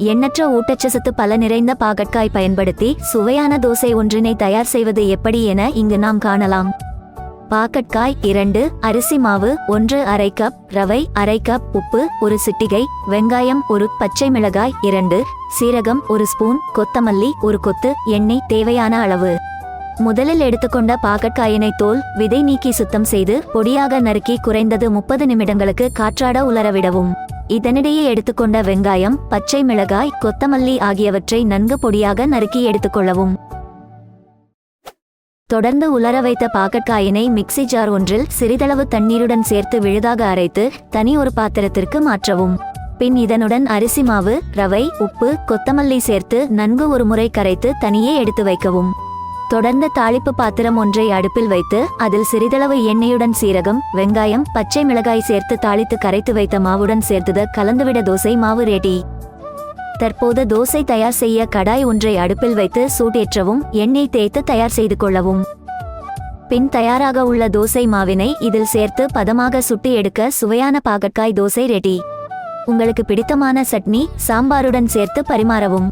எண்ணற்ற ஊட்டச்சத்து பல நிறைந்த பாகற்காய் பயன்படுத்தி சுவையான தோசை ஒன்றினை தயார் செய்வது எப்படி என இங்கு நாம் காணலாம். பாக்கட்காய் இரண்டு அரிசி மாவு ஒன்று அரை கப் ரவை அரை கப் உப்பு ஒரு சிட்டிகை வெங்காயம் ஒரு பச்சை மிளகாய் இரண்டு சீரகம் ஒரு ஸ்பூன் கொத்தமல்லி ஒரு கொத்து எண்ணெய் தேவையான அளவு. முதலில் எடுத்துக்கொண்ட பாக்கட்காயினை தோல் விதை நீக்கி சுத்தம் செய்து பொடியாக நறுக்கி குறைந்தது முப்பது நிமிடங்களுக்கு காற்றாட உலரவிடவும். இதனிடையே எடுத்துக்கொண்ட வெங்காயம் பச்சை மிளகாய் கொத்தமல்லி ஆகியவற்றை நன்கு பொடியாக நறுக்கி எடுத்துக்கொள்ளவும் தொடர்ந்து உலர வைத்த பாக்கட்காயினை மிக்ஸி ஜார் ஒன்றில் சிறிதளவு தண்ணீருடன் சேர்த்து விழுதாக அரைத்து தனி ஒரு பாத்திரத்திற்கு மாற்றவும். பின் இதனுடன் அரிசி மாவு ரவை உப்பு கொத்தமல்லி சேர்த்து நன்கு ஒரு முறை கரைத்து தனியே எடுத்து வைக்கவும். தொடர்ந்த தாளிப்பு பாத்திரம் ஒன்றை அடுப்பில் வைத்து அதில் சிறிதளவு எண்ணெயுடன் சீரகம் வெங்காயம் பச்சை மிளகாய் சேர்த்து தாளித்து கரைத்து வைத்த மாவுடன் சேர்த்தது கலந்துவிட தோசை மாவு ரெடி தற்போது தோசை தயார் செய்ய கடாய் ஒன்றை அடுப்பில் வைத்து சூடேற்றவும் எண்ணெய் தேய்த்து தயார் செய்து கொள்ளவும். பின் தயாராக உள்ள தோசை மாவினை இதில் சேர்த்து பதமாக சுட்டு எடுக்க சுவையான பாகற்காய் தோசை ரெடி உங்களுக்கு பிடித்தமான சட்னி சாம்பாருடன் சேர்த்து பரிமாறவும்.